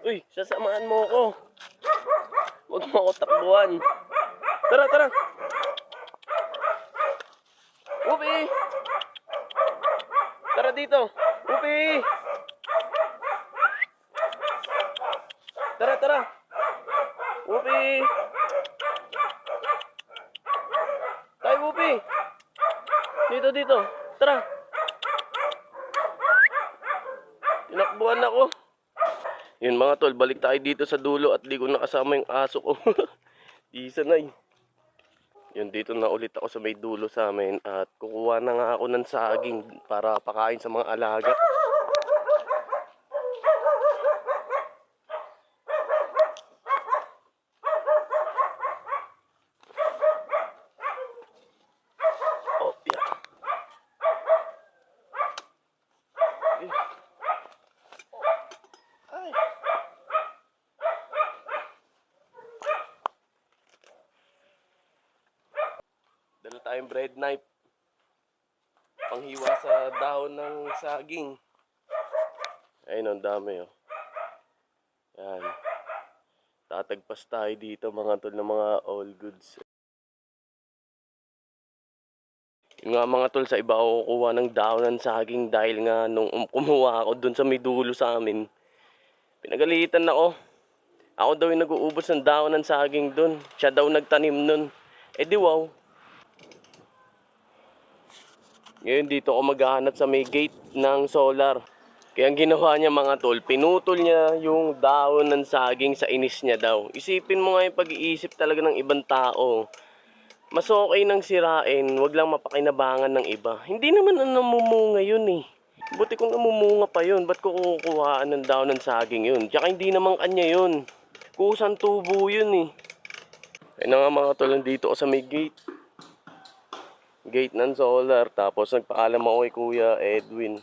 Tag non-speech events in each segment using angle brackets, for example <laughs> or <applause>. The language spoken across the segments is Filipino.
Uy, sasamahan mo ako. Huwag mo ako takbuhan. Tara, tara. Upi! Tara dito. Upi! Tara, tara. Upi! Tayo, Upi! Dito, dito. Tara. Tinakbuhan ako. Yun mga tol, balik tayo dito sa dulo at di ko nakasama yung aso ko. <laughs> di sanay. Yun, dito na ulit ako sa may dulo sa amin at kukuha na nga ako ng saging para pakain sa mga alaga. Oh, yeah. Ay. Dala tayong bread knife. Panghiwa sa dahon ng saging. Ayun, ang dami oh. Yan. Tatagpas tayo dito mga tol ng mga all goods. Yun nga mga tol, sa iba ako kukuha ng dahon ng saging dahil nga nung um- kumuha ako dun sa may dulo sa amin, pinagalitan ako. Ako daw yung nag-uubos ng dahon ng saging dun. Siya daw nagtanim nun. Eh di wow. Ngayon dito ako maghahanap sa may gate ng solar. Kaya ang ginawa niya mga tol, pinutol niya yung dahon ng saging sa inis niya daw. Isipin mo nga yung pag-iisip talaga ng ibang tao. Mas okay nang sirain, wag lang mapakinabangan ng iba. Hindi naman ang namumunga yun eh. Buti kung namumunga pa yun, ba't ko kukuhaan ng dahon ng saging yun? Tsaka hindi naman kanya yun. Kusang tubo yun eh. Ayun nga mga tol, nandito ako sa may gate. Gate ng solar. Tapos nagpaalam ako kay Kuya Edwin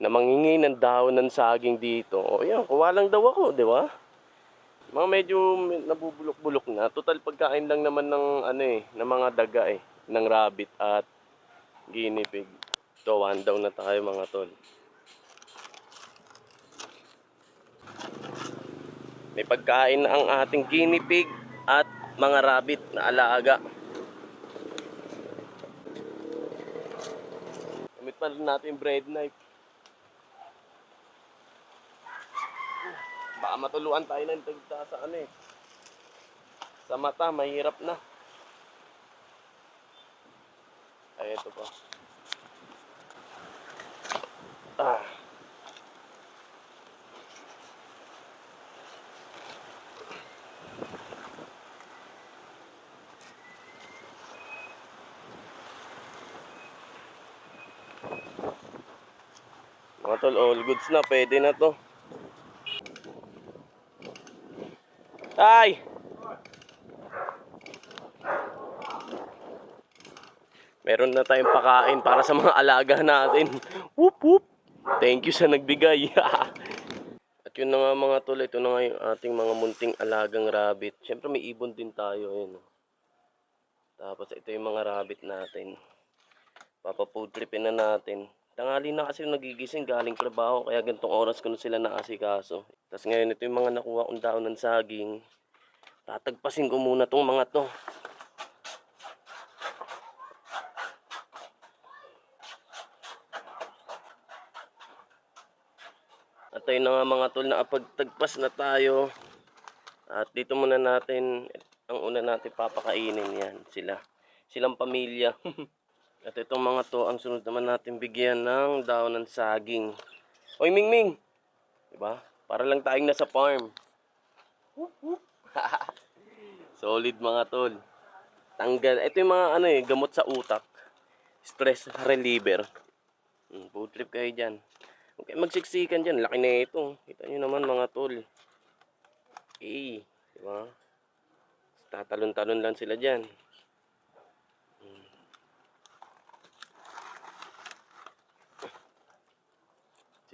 na mangingi ng dahon ng saging dito. O yan, kuha lang daw ako, di ba? Mga medyo nabubulok-bulok na. Total pagkain lang naman ng ano eh, ng mga daga eh, ng rabbit at guinea pig. So, one na tayo mga tol. May pagkain ang ating guinea pig at mga rabbit na alaga. Gamit pa rin natin bread knife. Baka matuluan tayo ng tagta sa ano eh. Sa mata, mahirap na. Ay, ito pa. Mga tol, all goods na. Pwede na to. Ay! Meron na tayong pakain para sa mga alaga natin. Whoop whoop! Thank you sa nagbigay. <laughs> At yun na nga mga tol, ito na nga yung ating mga munting alagang rabbit. Siyempre may ibon din tayo. Yun. Tapos ito yung mga rabbit natin. Papaputripin na natin. Tangali na kasi nagigising galing trabaho kaya gantong oras ko na sila naasikaso. Tapos ngayon ito yung mga nakuha kong daon ng saging. Tatagpasin ko muna tong mga to. At ayun na nga mga tol, nakapagtagpas na tayo. At dito muna natin, ang una natin papakainin yan, sila. Silang pamilya. <laughs> At itong mga to, ang sunod naman natin bigyan ng daon ng saging. Oy, Ming Ming! Diba? Para lang tayong nasa farm. <laughs> Solid mga tol. Tanggal. Ito yung mga ano eh, gamot sa utak. Stress reliever. Hmm, food trip kayo dyan. Okay, magsiksikan dyan. Laki na ito. Kita nyo naman mga tol. Eh, di ba? Tatalon-talon lang sila dyan.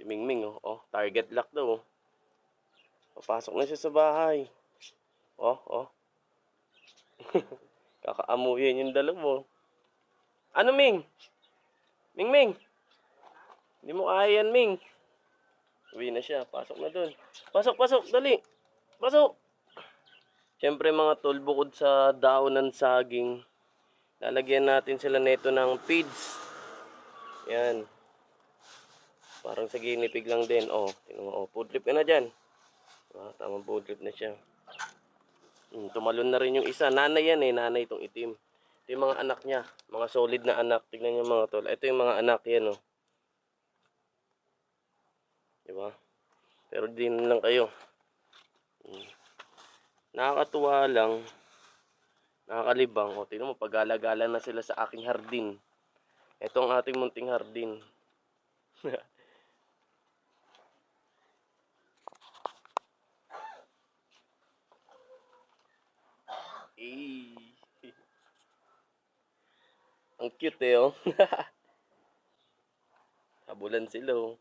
Mingming, oh. oh. Target lock daw, oh. Papasok na siya sa bahay. Oh, oh. <laughs> Kakaamuyin yung dalawa. Ano, Ming? Ming, Ming? Hindi mo kaya yan, Ming. Uwi na siya. Pasok na dun. Pasok, pasok. Dali. Pasok. Siyempre mga tol, bukod sa daon ng saging, lalagyan natin sila neto ng feeds. Yan. Parang sa ginipig lang din. Oh, tingnan mo. Oh, food trip na dyan. Ah, tamang food trip na siya. Hmm, tumalon na rin yung isa. Nanay yan eh. Nanay itong itim. Ito yung mga anak niya. Mga solid na anak. Tignan niyo mga tol. Ito yung mga anak yan oh. Diba? Pero din lang kayo. Hmm. Nakakatuwa lang. Nakakalibang. O, tingnan mo, pag-alagala na sila sa aking hardin. Ito ang ating munting hardin. <laughs> Eh. <laughs> Ang cute eh, oh. <laughs> Habulan sila, oh.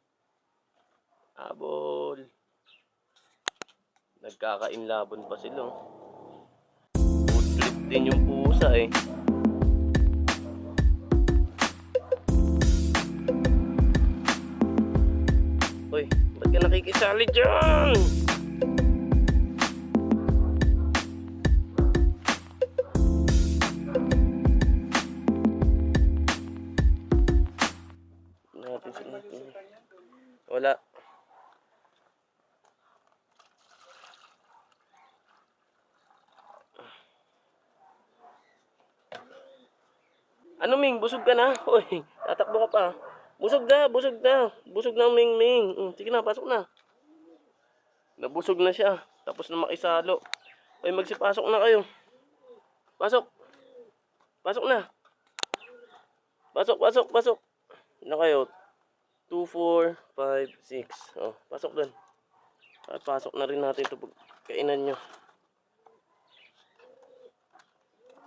Habol. Nagkakainlabon pa sila, oh. Food trip din yung pusa, eh. Uy, ba't ka nakikisali dyan? Ano Ming, busog ka na? <laughs> Hoy, tatakbo ka pa. Busog na, busog na. Busog na Ming Ming. Mm, sige na, pasok na. Nabusog na siya. Tapos na makisalo. Hoy, magsipasok na kayo. Pasok. Pasok na. Pasok, pasok, pasok. Na kayo. 2, 4, 5, 6. Oh, pasok doon. At pasok na rin natin ito kainan nyo.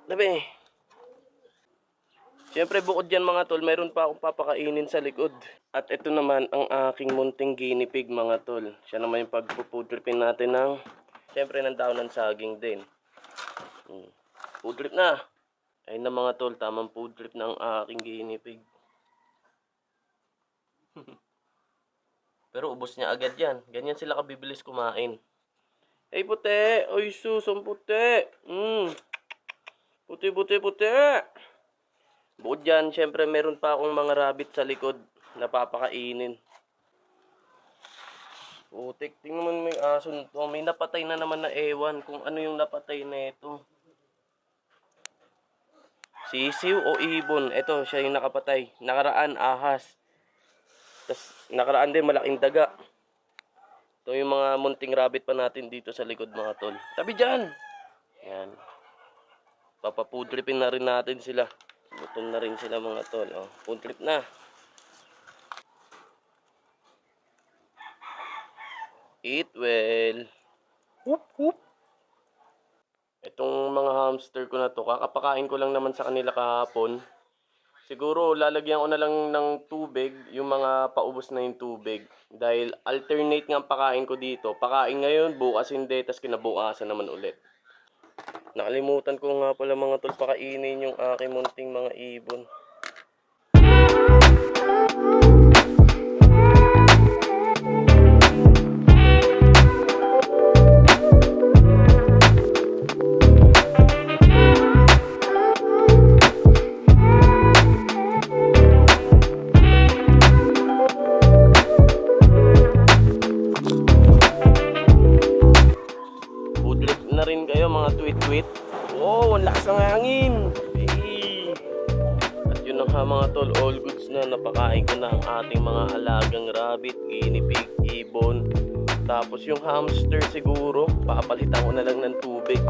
Labi. Siyempre bukod dyan mga tol, mayroon pa akong papakainin sa likod. At ito naman ang aking munting guinea pig mga tol. Siya naman yung pagpupudripin natin ng, siyempre ng daon ng saging din. Hmm. Food trip na. Ayun na mga tol, tamang food trip ng aking guinea pig. <laughs> Pero ubos niya agad yan. Ganyan sila kabibilis kumain. Hey puti! Oy sus, ang puti! Mm. Puti, puti, puti! Bukod dyan, syempre meron pa akong mga rabbit sa likod na papakainin. Putik, tingnan mo may aso nito. May napatay na naman na ewan kung ano yung napatay na ito. Sisiw o ibon? Ito, siya yung nakapatay. Nakaraan, ahas. Tapos, nakaraan din, malaking daga. Ito yung mga munting rabbit pa natin dito sa likod mga tol. Tabi dyan! Yan. Papapudripin na rin natin sila. Gutom na rin sila mga tol. Oh, food trip na. Eat well. Whoop, whoop. Itong mga hamster ko na to, kakapakain ko lang naman sa kanila kahapon. Siguro lalagyan ko na lang ng tubig, yung mga paubos na yung tubig. Dahil alternate nga ang pakain ko dito. Pakain ngayon, bukas hindi, tas kinabukasan naman ulit. Nakalimutan ko nga pala mga tol pakainin yung aking munting mga ibon. Na napakain ko na ang ating mga alagang rabbit, guinea pig, ibon. Tapos yung hamster siguro, papalitan ko na lang ng tubig.